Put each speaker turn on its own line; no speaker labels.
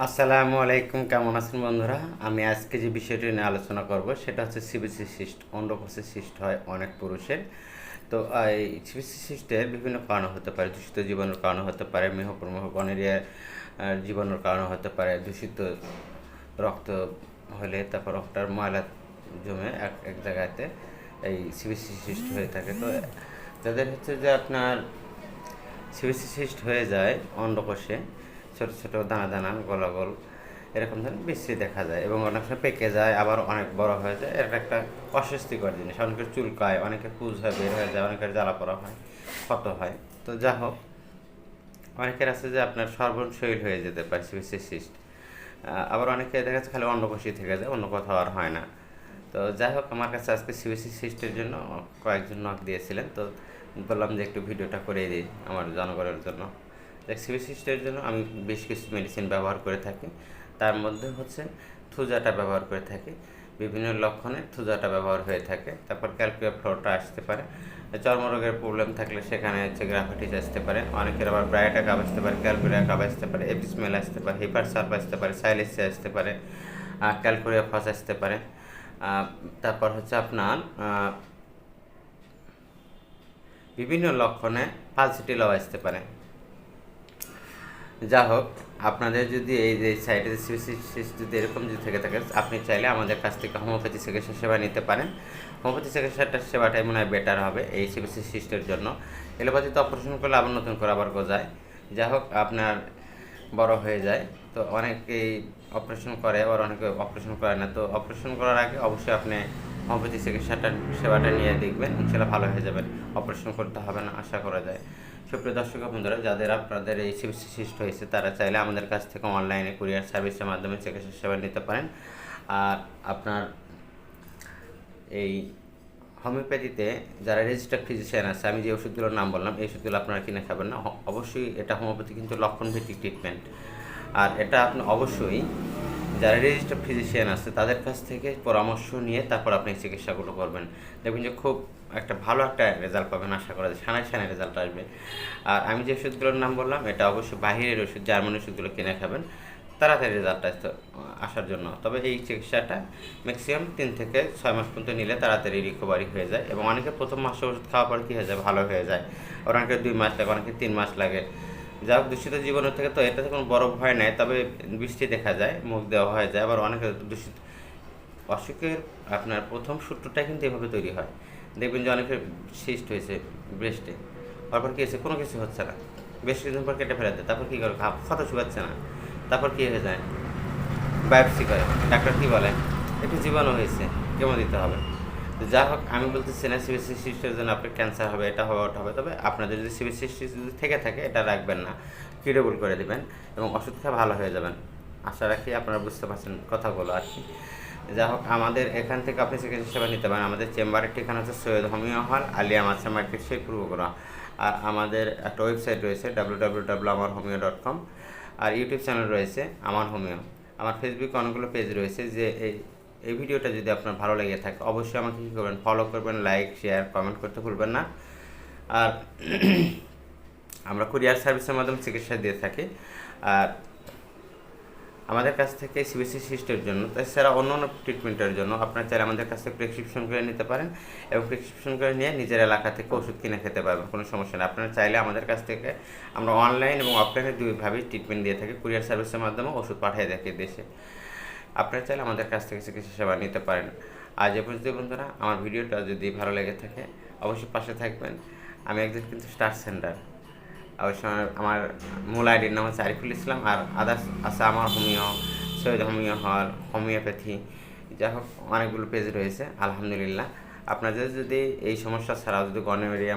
আসসালামু আলাইকুম, কেমন আছেন বন্ধুরা? আমি আজকে যে বিষয়টি নিয়ে আলোচনা করব, সেটা হচ্ছে সিবিসি সিস্ট, অন্ডকোষে সিস্ট হয় অনেক পুরুষের। তো, এই সিবিসি সিস্টের বিভিন্ন কারণ হতে পারে, দূষিত জীবাণুর কারণে হতে পারে মেহপ্রমেহ গনেরিয়া জীবাণুর কারণে হতে পারে, দূষিত রক্ত হলে তারপর রক্তটার ময়লা জমে এক এক জায়গাতে এই সিবিসি সিস্ট হয়ে থাকে। তো, যাদের হচ্ছে যে আপনার সিবিসি সিস্ট হয়ে যায় অন্ডকোষে ছোট ছোট দানা দানা, গোলা গোল, এরকম ধরনের বিশ্রী দেখা যায় এবং অনেক সময় পেকে যায়, আবার অনেক বড় হয়ে যায়। এটা একটা অস্বস্তিকর জিনিস। অনেকের চুলকায়, অনেকের পুজ হয় বের হয়ে যায়, অনেকের জ্বালা পড়া হয়, ক্ষত হয়। তো যা হোক, অনেকের আছে যে আপনার সর্বন শৈল হয়ে যেতে পারে সিবিসি সিস্ট আবার অনেকে দেখা যাচ্ছে খালি অন্ডকোষই থেকে যায়, অন্য কোথাও আর হয় না। তো যাই হোক, আমার কাছে আজকে সিবিসি সিস্টের জন্য কয়েকজন নক দিয়েছিলেন। তো বললাম যে একটু ভিডিওটা করে দিই আমার জনগণের জন্য। সিবিসি জন্য আমি বেশ কিছু মেডিসিন ব্যবহার করে থাকি। তার মধ্যে হচ্ছে থুজাটা ব্যবহার করে থাকি। বিভিন্ন লক্ষণে থুজাটা ব্যবহার হয়ে থাকে। তারপর ক্যালকুয়া ফ্লোরটা আসতে পারে। চর্মরোগের প্রবলেম থাকলে সেখানে হচ্ছে গ্রাফাইটিস আসতে পারে। অনেকের আবার ব্রাইটা কাপ আসতে পারে ক্যালকুরিয়া কাপ আসতে পারে এপিসমেল আসতে পারে হিপার সার্প আসতে পারে সাইলেসিয়া আসতে পারে ক্যালকুরিয়া ফস আসতে পারে। তারপর হচ্ছে আপনার বিভিন্ন লক্ষণে পালসিটিলাও আসতে পারে। যা হোক, আপনাদের যদি এই যে সাইডে যদি এরকম যদি থেকে থাকে, আপনি চাইলে আমাদের কাছ থেকে হোমিওপ্যাথি চিকিৎসা সেবা নিতে পারেন। হোমিওপ্যাথি চিকিৎসাটা সেবাটাই মনে হয় বেটার হবে এই সিবিসি সিস্টের জন্য। এলোপ্যাথিতে অপারেশন করলে আবার নতুন করে আবার গজায়। যা হোক, আপনার বড় হয়ে যায়। তো অনেকেই অপারেশন করে, আবার অনেকে অপারেশন করে না। তো অপারেশন করার আগে অবশ্যই আপনি হোমিওপ্যাথি চিকিৎসাটা, সেবাটা নিয়ে দেখবেন। ইনশাল্লাহ ভালো হয়ে যাবেন। অপারেশন করতে হবে না, আশা করা যায়। সুপ্রিয় দর্শক বন্ধুরা, যাদের আপনাদের এই সিস্ট হয়েছে, তারা চাইলে আমাদের কাছ থেকে অনলাইনে কুরিয়ার সার্ভিসের মাধ্যমে চিকিৎসা সেবা নিতে পারেন। আর আপনার এই হোমিওপ্যাথিতে যারা রেজিস্টার্ড ফিজিশিয়ান আছে, আমি যে ওষুধগুলোর নাম বললাম, এই ওষুধগুলো আপনারা কিনে খাবেন না। অবশ্যই এটা হোমিওপ্যাথি কিন্তু লক্ষণ ভিত্তিক ট্রিটমেন্ট আর এটা আপনি অবশ্যই যারা রেজিস্টার্ড ফিজিশিয়ান আছে, তাদের কাছ থেকে পরামর্শ নিয়ে তারপর আপনি চিকিৎসাগুলো করবেন। দেখবেন যে খুব একটা ভালো একটা রেজাল্ট পাবেন আশা করা যায়, সানায় সানায় রেজাল্ট আসবে। আর আমি যে ওষুধগুলোর নাম বললাম, এটা অবশ্যই বাহিরের ওষুধ, জার্মান ওষুধগুলো কিনে খাবেন। তাড়াতাড়ি রেজাল্ট আসতে, আসার জন্য। তবে এই চিকিৎসাটা ম্যাক্সিমাম তিন থেকে ছয় মাস পর্যন্ত নিলে তাড়াতাড়ি রিকভারি হয়ে যায় এবং অনেকে প্রথম মাসে ওষুধ খাওয়ার পর কী হয়ে যায়? ভালো হয়ে যায়। আর অনেকে দুই মাস লাগে, অনেকে তিন মাস লাগে। যা হোক দূষিত জীবনের থেকে তো এটাতে কোনো বড় ভয় নাই, তবে বৃষ্টি দেখা যায়, মুখ দেওয়া হয়ে যায়, আবার অনেকে দূষিত। অসুখের আপনার প্রথম সূত্রটাই কিন্তু এভাবে তৈরি হয়। দেখবেন যে অনেকের সিস্ট হয়েছে ব্রেস্টে। তারপর কী হয়েছে? কোনো কিছু হচ্ছে না। বেশ কিছুদিন পর কেটে ফেলে দেয়। তারপর কী করে? খা- ক্ষত শুকাচ্ছে না। তারপর কী হয়ে যায়? বায়োপসি করে। ডাক্তার কী বলে? একটু জীবাণু হয়েছে, কেমন দিতে হবে? যা হোক, আমি বলতেছি না সিবিসি সিস্টের জন্য আপনার ক্যান্সার হবে, এটা হবে, ওটা হবে, তবে আপনাদের যদি সিবিসি যদি থেকে থাকে, এটা রাখবেন না কিউরেবল করে দেবেন এবং ওষুধ খেয়ে ভালো হয়ে যাবেন। আশা রাখি আপনারা বুঝতে পারছেন কথাগুলো আর কি। যা হোক, আমাদের এখান থেকে আপনি চিকিৎসা সেবা নিতে পারেন। আমাদের চেম্বারের ঠিকানা হচ্ছে সৈয়দ হোমিও হল, আলিয়া মাছা মার্কেট শেখপুর বগুড়া। আর আমাদের একটা ওয়েবসাইট রয়েছে ডাব্লিউ ডাব্লিউ ডাব্লিউ আমার হোমিও ডট কম আর ইউটিউব চ্যানেল রয়েছে আমার হোমিও আমার ফেসবুকে অনেকগুলো পেজ রয়েছে যে এই এই ভিডিওটা যদি আপনার ভালো লেগে থাকে, অবশ্যই আমাকে কী করবেন? ফলো করবেন লাইক শেয়ার কমেন্ট করতে ভুলবেন না। আর আমরা কুরিয়ার সার্ভিসের মাধ্যমে চিকিৎসা দিয়ে থাকি। আর আমাদের কাছ থেকে সিবিসি সিস্টের জন্য, তাছাড়া অন্য অন্য ট্রিটমেন্টের জন্য আপনার চাইলে আমাদের কাছ থেকে প্রেসক্রিপশন করে নিতে পারেন এবং প্রেসক্রিপশন করে নিয়ে নিজের এলাকা থেকে ওষুধ কিনে খেতে পারবেন, কোনো সমস্যা নেই। আপনারা চাইলে আমাদের কাছ থেকে আমরা অনলাইন এবং অফলাইনে দুইভাবেই ট্রিটমেন্ট দিয়ে থাকি। কুরিয়ার সার্ভিসের মাধ্যমে ওষুধ পাঠিয়ে থাকি দেশে। আপনারা চাইলে আমাদের কাছ থেকে চিকিৎসা সেবা নিতে পারেন। আজ এ পর্যন্ত বন্ধুরা, আমার ভিডিওটা যদি ভালো লেগে থাকে, অবশ্যই পাশে থাকবেন। আমি একজন কিন্তু স্টার সেন্টার অবশ্য আমার- মূল আইডির নাম হচ্ছে আরিফুল ইসলাম আর আদার্স আছে আমার হোমিও, সৈয়দ হোমিও হল হোমিওপ্যাথি। যাই হোক, অনেকগুলো পেজ রয়েছে, আলহামদুলিল্লাহ। আপনাদের যদি এই সমস্যা ছাড়াও যদি গণেরিয়া